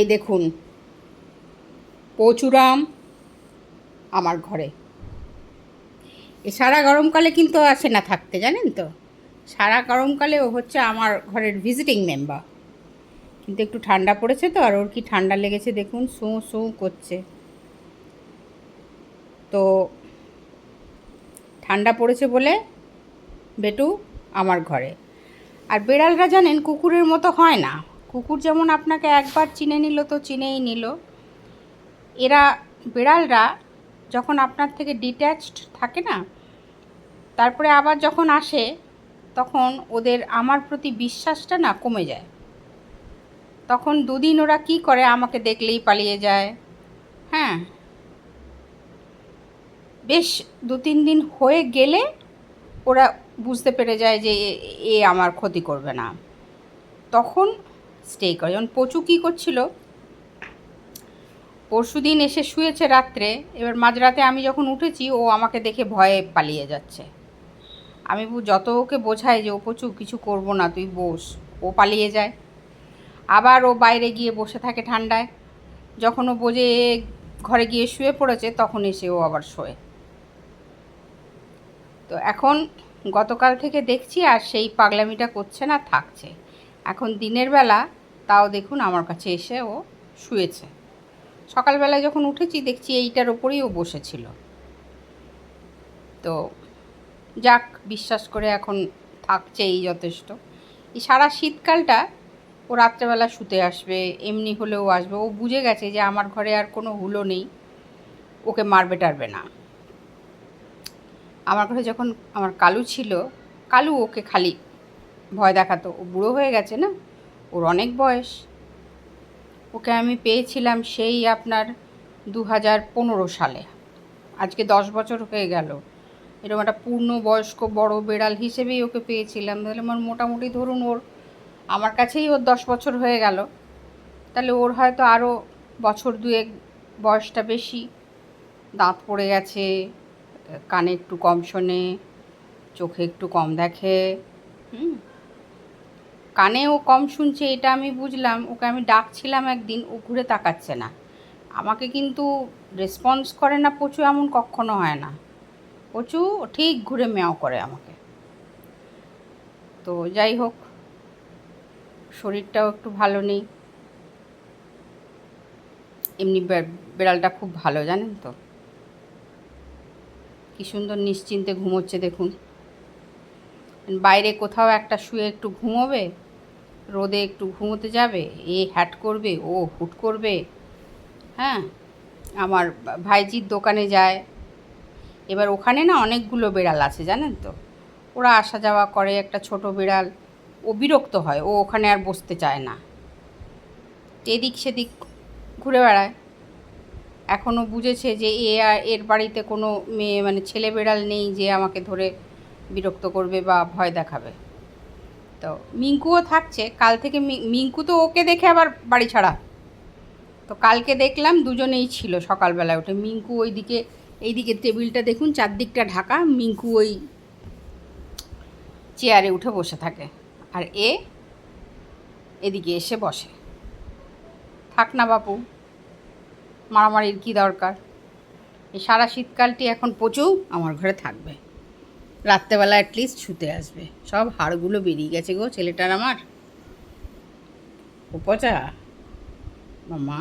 এই দেখুন পচুরাম আমার ঘরে। এ সারা গরমকালে কিন্তু আসে না থাকতে, জানেন তো? সারা গরমকালে ও হচ্ছে আমার ঘরের ভিজিটিং মেম্বার কিন্তু একটু ঠান্ডা পড়েছে তো, আর ওর কি ঠান্ডা লেগেছে দেখুন, সু সু করছে। তো ঠান্ডা পড়েছে বলে বেটু, আমার ঘরে। আর বেড়ালরা জানেন কুকুরের মতো হয় না। কুকুর যেমন আপনাকে একবার চিনে নিল, তো চিনেই নিল। এরা, বেড়ালরা যখন আপনার থেকে ডিট্যাচড থাকে না, তারপরে আবার যখন আসে, তখন ওদের আমার প্রতি বিশ্বাসটা না কমে যায়। তখন দুদিন ওরা কি করে আমাকে দেখলেই পালিয়ে যায়। হ্যাঁ। বেশ দু তিন দিন হয়ে গেলে ওরা বুঝতে পেরে যায় যে এ- আমার ক্ষতি করবে না। তখন স্টে করে যেমন পচু কী করছিল? পরশু দিন এসে শুয়েছে রাত্রে, এবার মাঝরাতে আমি যখন উঠেছি, ও আমাকে দেখে ভয়ে পালিয়ে যাচ্ছে। আমি যত ওকে বোঝাই যে ও পচু, কিছু করব না, তুই বস, ও পালিয়ে যায়। আবার ও বাইরে গিয়ে বসে থাকে ঠান্ডায়। যখন ও বোঝে ঘরে গিয়ে শুয়ে পড়েছে, তখন এসে ও আবার শোয়ে। তো এখন গতকাল থেকে দেখছি আর সেই পাগলামিটা করছে না, থাকছে। এখন দিনের বেলা তাও দেখুন আমার কাছে এসে ও শুয়েছে। সকালবেলায় যখন উঠেছি দেখছি এইটার ওপরেই ও বসেছিল। তো যাক, বিশ্বাস করে এখন থাকছে এই যথেষ্ট। এই সারা শীতকালটা ও রাত্রেবেলা শুতে আসবে, এমনি হলেও আসবে। ও বুঝে গেছে যে আমার ঘরে আর কোনো হুলো নেই। ওকে মারবে, টারবে না। আমার ঘরে যখন আমার কালু ছিল, কালু ওকে খালি ভয় দেখাতো। ও বুড়ো হয়ে গেছে না? ওর অনেক বয়স। ওকে আমি পেয়েছিলাম সেই আপনার দু হাজার পনেরো সালে। আজকে দশ বছর হয়ে গেল। এরকম একটা পূর্ণ বয়স্ক বড় বেড়াল হিসেবেই ওকে পেয়েছিলাম। তাহলে আমার মোটামুটি ধরুন ওর, আমার কাছেই ওর দশ বছর হয়ে গেল। তাহলে ওর হয়তো আরও বছর দুয়েক বয়সটা বেশি। দাঁত পড়ে গেছে কানে একটু কম শোনে, চোখে একটু কম দেখে। হুম। কানেও কম শুনছে, এটা আমি বুঝলাম। ওকে আমি ডাকছিলাম একদিন, ও ঘুরে তাকাচ্ছে না। আমাকে কিন্তু রেসপন্স করে না প্রচু এমন কখনো হয় না। প্রচু ঠিক ঘুরে মেয়াও করে আমাকে। তো যাই হোক, শরীরটাও একটু ভালো নেই। এমনি বেড়ালটা খুব ভালো, জানেন তো? কি সুন্দর নিশ্চিন্তে ঘুমোচ্ছে দেখুন। বাইরে কোথাও একটা শুয়ে একটু ঘুমোবে, রোদে একটু ঘুমোতে যাবে, এ হ্যাট করবে, ও হুট করবে। হ্যাঁ আমার ভাইজির দোকানে যায়। এবার ওখানে না অনেকগুলো বেড়াল আছে, জানেন তো? ওরা আসা যাওয়া করে একটা ছোট বিড়াল, ও বিরক্ত হয়, ও ওখানে আর বসতে চায় না। এদিক সেদিক ঘুরে বেড়ায়। এখনও বুঝেছে যে এ আর এর বাড়িতে কোনো মেয়ে মানে ছেলে বেড়াল নেই যে আমাকে ধরে বিরক্ত করবে বা ভয় দেখাবে। তো মিঙ্কুও থাকছে, কাল থেকে মিঙ্কু তো ওকে দেখে আবার বাড়ি ছাড়া। তো কালকে দেখলাম দুজনেই ছিল সকালবেলায় উঠে। মিঙ্কু ওইদিকে, এইদিকে টেবিলটা দেখুন, চারদিকটা ঢাকা, মিঙ্কু ওই চেয়ারে উঠে বসে থাকে। আর এ এদিকে এসে বসে। থাক না বাপু। মারামারির কী দরকার? এই সারা শীতকালটি এখন প্রচুর আমার ঘরে থাকবে। রাত্রেবেলা অ্যাটলিস্ট শুতে আসবে। সব হাড়গুলো বেরিয়ে গেছে গো ছেলেটার আমার। ও পচা? মামা